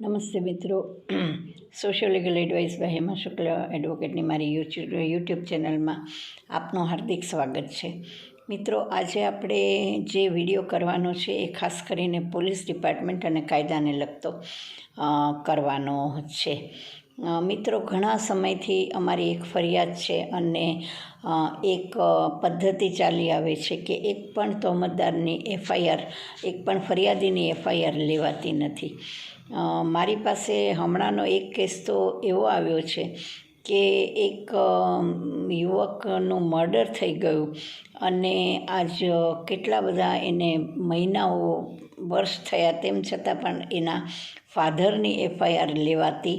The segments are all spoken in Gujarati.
નમસ્તે મિત્રો. Social legal advice by Hema Shukla એડવોકેટની મારી યુટ્યુબ યુટ્યુબ ચેનલમાં આપનું હાર્દિક સ્વાગત છે. મિત્રો, આજે આપણે જે વીડિયો કરવાનો છે એ ખાસ કરીને પોલીસ ડિપાર્ટમેન્ટ અને કાયદાને લગતો કરવાનો છે. મિત્રો, ઘણા સમયથી અમારી એક ફરિયાદ છે અને એક પદ્ધતિ ચાલી આવે છે કે એક પણ તહોમતદારની એફઆઈઆર, એક પણ ફરિયાદીની એફઆઈઆર લેવાતી નથી. મારી પાસે હમણાંનો એક કેસ તો એવો આવ્યો છે કે એક યુવકનું મર્ડર થઈ ગયું અને આજ કેટલા બધા એને મહિનાઓ વર્ષ થયા તેમ છતાં પણ એના ફાધરની એફઆઈઆર લેવાતી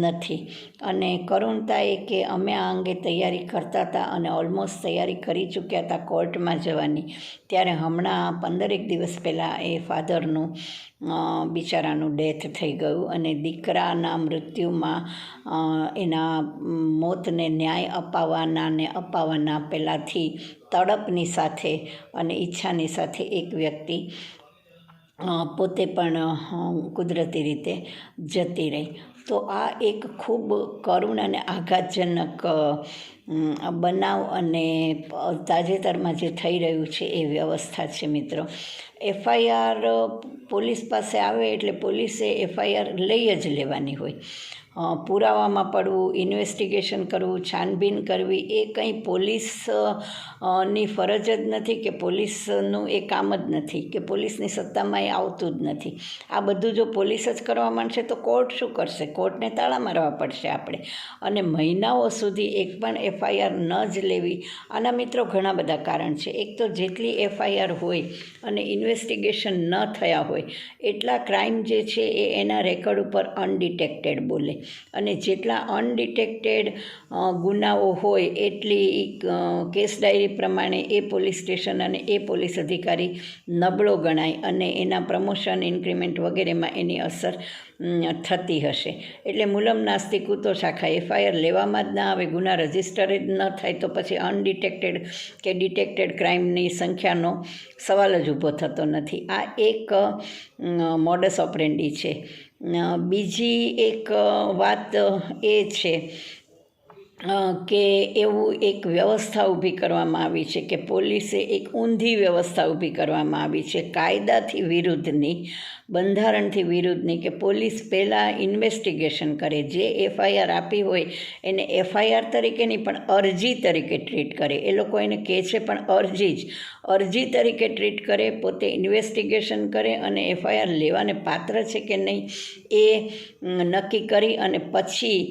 નથી. અને કરુણતા એ કે અમે આ અંગે તૈયારી કરતા હતા અને ઓલમોસ્ટ તૈયારી કરી ચૂક્યા હતા કોર્ટમાં જવાની, ત્યારે હમણાં પંદરેક દિવસ પહેલાં એ ફાધરનું બિચારાનું ડેથ થઈ ગયું અને દીકરાના મૃત્યુમાં એના મોતને ન્યાય અપાવવાના ને અપાવવાના પહેલાંથી તડપની સાથે અને ઈચ્છાની સાથે એક વ્યક્તિ પોતે પણ કુદરતી રીતે જતી રહી. તો આ એક ખૂબ કરુણ અને આઘાતજનક બનાવ અને તાજેતરમાં જે થઈ રહ્યું છે એ વ્યવસ્થા છે મિત્રો. એફઆઈઆર પોલીસ પાસે આવે એટલે પોલીસે એફઆઈઆર લઈ જ લેવાની હોય. પુરાવામાં પડવું, ઇન્વેસ્ટિગેશન કરવું, છાનબીન કરવી એ કંઈ પોલીસની ફરજ જ નથી કે પોલીસનું એ કામ જ નથી, કે પોલીસની સત્તામાં એ આવતું જ નથી. આ બધું જો પોલીસ જ કરવા માંડશે તો કોર્ટ શું કરશે? કોર્ટને તાળા મારવા પડશે આપણે. અને મહિનાઓ સુધી એક પણ એફઆઈઆર ન જ લેવી. આના મિત્રો ઘણા બધા કારણ છે. એક તો જેટલી એફઆઈઆર હોય અને ઇન્વેસ્ટિગેશન ન થયા હોય, એટલા ક્રાઇમ જે છે એ એના રેકોર્ડ ઉપર અનડિટેક્ટેડ બોલે. અને જેટલા અનડિટેક્ટેડ ગુનાઓ હોય, એટલી કેસ ડાયરી પ્રમાણે એ પોલીસ સ્ટેશન અને એ પોલીસ અધિકારી નબળો ગણાય અને એના પ્રમોશન, ઇન્ક્રીમેન્ટ વગેરેમાં એની અસર થતી હશે. એટલે મૂલમ નાસ્તિક તો શાખા, એફઆઈઆર લેવામાં જ ના આવે, ગુના રજિસ્ટર જ ન થાય તો પછી અનડિટેક્ટેડ કે ડિટેક્ટેડ ક્રાઇમની સંખ્યાનો સવાલ જ ઊભો થતો નથી. આ એક મોડસ ઓપરેન્ડી છે. બીજી એક વાત એ છે કે એવું એક વ્યવસ્થા ઊભી કરવામાં આવી છે કે પોલીસે એક ઊંધી વ્યવસ્થા ઊભી કરવામાં આવી છે. કાયદાથી વિરુદ્ધની બંધારણથી વિરુદ્ધની કે પોલીસ પહેલાં ઇન્વેસ્ટિગેશન કરે, જે એફઆઈઆર આપી હોય એને એફઆઈઆર તરીકે નહીં, પણ અરજી તરીકે ટ્રીટ કરે. એ લોકો એને કહે છે પણ અરજી જ. અરજી તરીકે ટ્રીટ કરે, પોતે ઇન્વેસ્ટિગેશન કરે અને એફઆઈઆર લેવાને પાત્ર છે કે નહીં એ નક્કી કરી અને પછી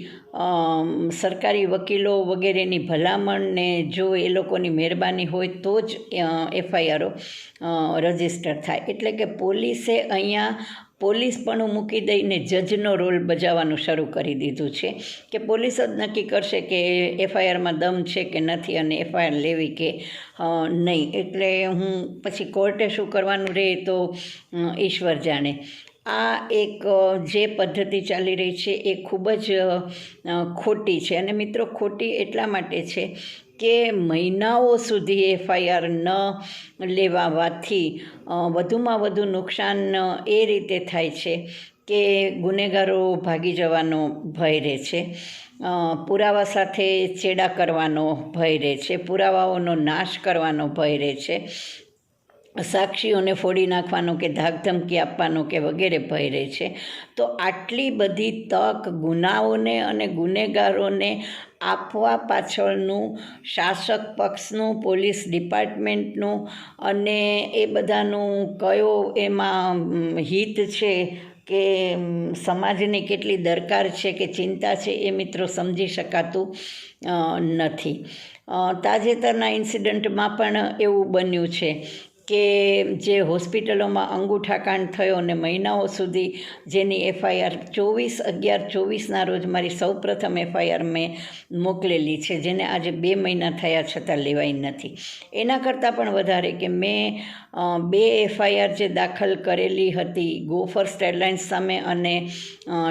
સરકારી વકીલો વગેરેની ભલામણને જો એ લોકોની મહેરબાની હોય તો જ એફઆઈઆરો રજિસ્ટર થાય. એટલે કે પોલીસે અહીંયા પોલીસ પણ મૂકી દઈને જજનો રોલ બજાવવાનું શરૂ કરી દીધું છે કે પોલીસ જ નક્કી કરશે કે એફઆઈઆરમાં દમ છે કે નથી અને એફઆઈઆર લેવી કે નહીં. એટલે હું પછી કોર્ટે શું કરવાનું રહે તો ઈશ્વર જાણે. આ એક જે પદ્ધતિ ચાલી રહી છે એ ખૂબ જ ખોટી છે. અને મિત્રો, ખોટી એટલા માટે છે કે મહિનાઓ સુધી એફઆઈઆર ન લેવાવાથી વધુમાં વધુ નુકસાન એ રીતે થાય છે કે ગુનેગારો ભાગી જવાનો ભય રહે છે. પુરાવા સાથે ચેડા કરવાનો ભય રહે છે. પુરાવાઓનો નાશ કરવાનો ભય રહે છે. સાક્ષીઓને ફોડી નાખવાનો કે ધાકધમકી આપવાનો કે વગેરે ભય રહે છે. તો આટલી બધી તક ગુનાઓને અને ગુનેગારોને આપવા પાછળનું શાસક પક્ષનું, પોલીસ ડિપાર્ટમેન્ટનું અને એ બધાનું કયો એમાં હિત છે કે સમાજની કેટલી દરકાર છે કે ચિંતા છે એ મિત્રો સમજી શકાતું નથી. તાજેતરના ઇન્સિડન્ટમાં પણ એવું બન્યું છે. કે જે હોસ્પિટલોમાં અંગૂઠાકાંડ થયો અને મહિનાઓ સુધી જેની એફઆઈઆર ચોવીસ અગિયાર ચોવીસના રોજ મારી સૌપ્રથમ એફઆઈઆર મેં મોકલેલી છે, જેને આજે બે મહિના થયા છતાં લેવાઈ નથી. એના કરતાં પણ વધારે કે મેં બે એફઆઈઆર જે દાખલ કરેલી હતી, ગોફર્સ એરલાઇન્સ સામે અને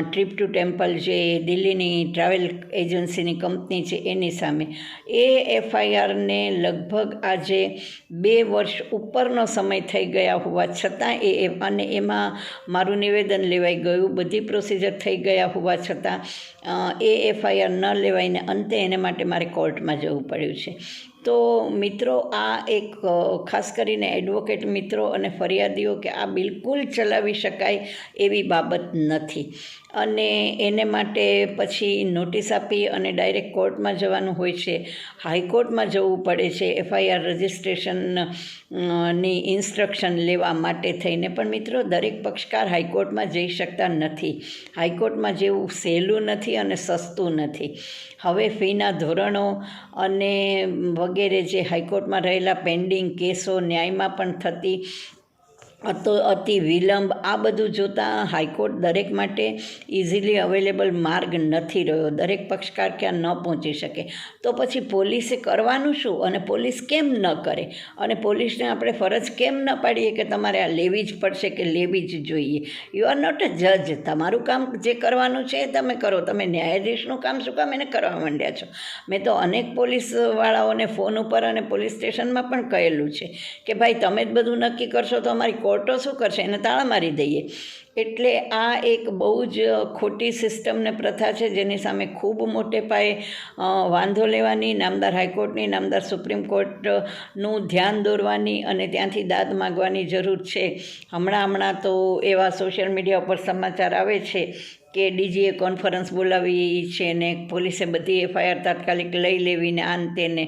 ટ્રીપ ટુ ટેમ્પલ જે દિલ્હીની ટ્રાવેલ એજન્સીની કંપની છે એની સામે. એ એફઆઈઆરને લગભગ આજે બે વર્ષ ઉપર બપોરનો સમય થઈ ગયા હોવા છતાં એ એ- અને એમાં મારું નિવેદન લેવાઈ ગયું. બધી પ્રોસિજર થઈ ગયા હોવા છતાં એ એફઆઈઆર ન લેવાઈને અંતે એને માટે મારે કોર્ટમાં જવું પડ્યું છે. તો મિત્રો, આ એક ખાસ કરીને એડવોકેટ મિત્રો અને ફરિયાદીઓ કે આ બિલકુલ ચલાવી શકાય એવી બાબત નથી. અને એને માટે પછી નોટિસ આપી અને ડાયરેક્ટ કોર્ટમાં જવાનું હોય છે. હાઈકોર્ટમાં જવું પડે છે, એફઆઈઆર રજિસ્ટ્રેશનની ઇન્સ્ટ્રક્શન લેવા માટે થઈને. પણ મિત્રો, દરેક પક્ષકાર હાઈકોર્ટમાં જઈ શકતા નથી. હાઈકોર્ટમાં જેવું સહેલું નથી અને સસ્તું નથી. હવે ફીના ધોરણો અને વગેરે જે હાઈકોર્ટમાં રહેલા પેન્ડિંગ કેસો ન્યાયમાં પણ થતી અતો, અતિ વિલંબ, આ બધું જોતાં હાઈકોર્ટ દરેક માટે ઇઝીલી અવેલેબલ માર્ગ નથી રહ્યો. દરેક પક્ષકાર ક્યાં ન પહોંચી શકે. તો પછી પોલીસે કરવાનું શું? અને પોલીસ કેમ ન કરે? અને પોલીસને આપણે ફરજ કેમ ન પાડીએ કે તમારે આ લેવી જ પડશે કે લેવી જ જોઈએ? યુ આર નોટ અ જજ તમારું કામ જે કરવાનું છે એ તમે કરો. તમે ન્યાયાધીશનું કામ શું કામ? એને કરવા માંડ્યા છો. મેં તો અનેક પોલીસવાળાઓને ફોન ઉપર અને પોલીસ સ્ટેશનમાં પણ કહેલું છે કે ભાઈ, તમે જ બધું નક્કી કરશો તો અમારી કોર્ટો શું કરશે? એને તાળા મારી દઈએ. એટલે આ એક બહુ જ ખોટી સિસ્ટમ ને પ્રથા છે, જેની સામે ખૂબ મોટે પાયે વાંધો લેવાની, નામદાર હાઈકોર્ટની નામદાર સુપ્રીમ કોર્ટનું ધ્યાન દોરવાની અને ત્યાંથી દાદ માગવાની જરૂર છે. હમણાં હમણાં તો એવા સોશિયલ મીડિયા ઉપર સમાચાર આવે છે કે ડીજીએ કોન્ફરન્સ બોલાવી છે ને પોલીસે બધી એફઆઈઆર તાત્કાલિક લઈ લેવીને આન તેને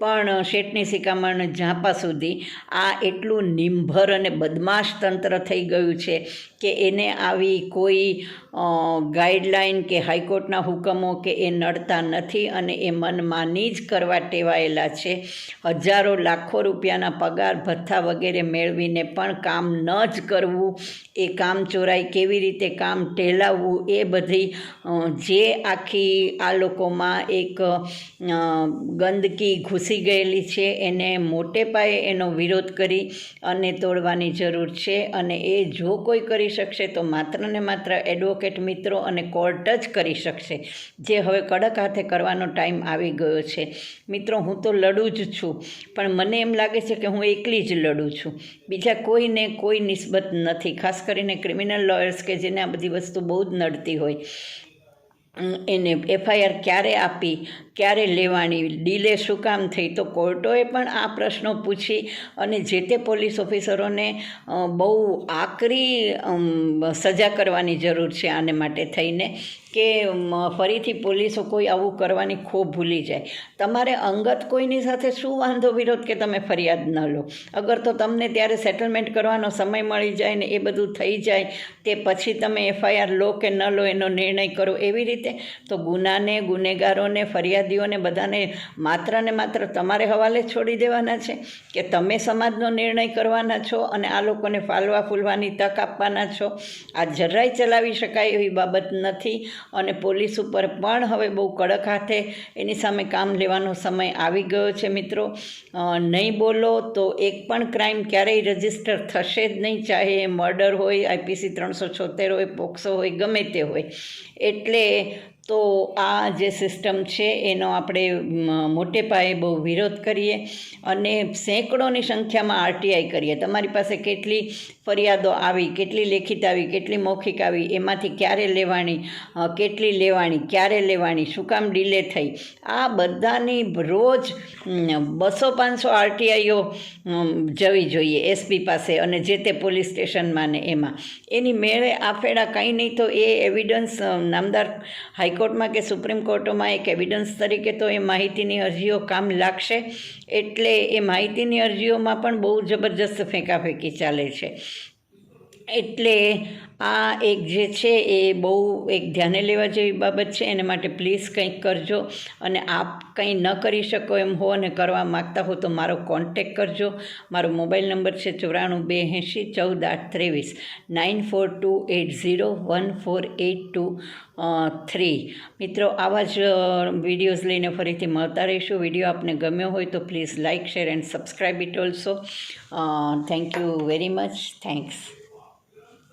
પણ શેઠની શિકામણ ઝાંપા સુધી આ એટલું નિંભર અને બદમાશ તંત્ર થઈ ગયું છે કે એને આવી કોઈ ગાઈડલાઇન કે હાઈકોર્ટના હુકમો કે એ નડતા નથી અને એ મનમાની જ કરવા ટેવાયેલા છે. હજારો, લાખો રૂપિયાના પગાર, ભથ્થા વગેરે મેળવીને પણ કામ ન જ કરવું, એ કામ ચોરાઈ કેવી રીતે કામ ટેલાવવું, એ બધી જે આખી આ લોકોમાં એક ગંદકી, ઘૂસી ગયેલી છે, એને મોટે પાયે એનો વિરોધ કરી અને તોડવાની જરૂર છે અને એ જો કોઈ કરી શકશે તો માત્ર ને માત્ર એડવોકેટ મિત્રો અને કોર્ટ જ કરી શકશે, જે હવે કડક હાથે કરવાનો ટાઈમ આવી ગયો છે. મિત્રો, હું તો લડું જ છું, પણ મને એમ લાગે છે કે હું એકલી જ લડું છું. બીજા કોઈને કોઈ નિસ્બત નથી, ખાસ કરીને ક્રિમિનલ લોયર્સ કે જેને આ બધી વસ્તુ બહુ જ નડતી હોય. એને એફઆઈઆર ક્યારે આપી? ક્યારે લેવાની? ડીલે શું કામ થઈ? તો કોર્ટોએ પણ આ પ્રશ્નો પૂછી અને જે તે પોલીસ ઓફિસરોને બહુ આકરી સજા કરવાની જરૂર છે આને માટે થઈને કે ફરીથી પોલીસો કોઈ આવું કરવાની ખૂબ ભૂલી જાય. તમારે અંગત કોઈની સાથે શું વાંધો, વિરોધ કે તમે ફરિયાદ ન લો? અગર તો તમને ત્યારે સેટલમેન્ટ કરવાનો સમય મળી જાય ને એ બધું થઈ જાય, તે પછી તમે એફઆઈઆર લો કે ન લો એનો નિર્ણય કરો એવી રીતે, તો ગુનાને, ગુનેગારોને ફરિયાદીઓને બધાને માત્ર ને માત્ર તમારે હવાલે છોડી દેવાના છે કે તમે સમાજનો નિર્ણય કરવાના છો અને આ લોકોને ફાલવા ફૂલવાની તક આપવાના છો. આ જરાય ચલાવી શકાય એવી બાબત નથી અને પોલીસ ઉપર પણ હવે બહુ કડક હાથે એની સામે કામ લેવાનો સમય આવી ગયો છે મિત્રો. નહીં બોલો તો એક પણ ક્રાઇમ ક્યારેય રજિસ્ટર થશે જ નહીં, ચાહે એ મર્ડર હોય, આઈપીસી ત્રણસો છોતેર હોય, પોક્સો હોય, ગમે તે હોય. એટલે તો આ જે સિસ્ટમ છે, એનો આપણે મોટે પાયે બહુ વિરોધ કરીએ અને સેંકડોની સંખ્યામાં આરટીઆઈ કરીએ. તમારી પાસે કેટલી ફરિયાદો આવી, કેટલી લેખિત આવી, કેટલી મૌખિક આવી, એમાંથી ક્યારે લેવાની કેટલી લેવાની, ક્યારે લેવાની, શું કામ ડીલે થઈ? આ બધાની રોજ બસો પાંચસો આરટીઆઈઓ જવી જોઈએ એસપી પાસે અને જે તે પોલીસ સ્ટેશનમાં ને એમાં. એની મેળે આફેડા કંઈ નહીં તો એ એવિડન્સ નામદાર હાઈકોર્ટમાં કે સુપ્રીમ કોર્ટમાં એક એવિડન્સ તરીકે તો એ માહિતીની અરજીઓ કામ લાગશે. એટલે એ માહિતીની અરજીઓમાં પણ બહુ જબરજસ્ત ફેંકાફેંકી ચાલે છે. એટલે આ એક જે છે એ બહુ એક ધ્યાને લેવા જેવી બાબત છે, એને માટે પ્લીઝ કંઈક કરજો અને આપ કંઈ ન કરી શકો એમ હો અને કરવા માગતા હો તો મારો કોન્ટેક કરજો. મારો મોબાઈલ નંબર છે ચોરાણું બે એંશી ચૌદ આઠ ત્રેવીસ nine four two eight zero one four eight two three મિત્રો, આવા જ વિડીયોઝ લઈને ફરીથી મળતા રહીશું. વીડિયો આપને ગમ્યો હોય તો please like share and subscribe it also thank you very much thanks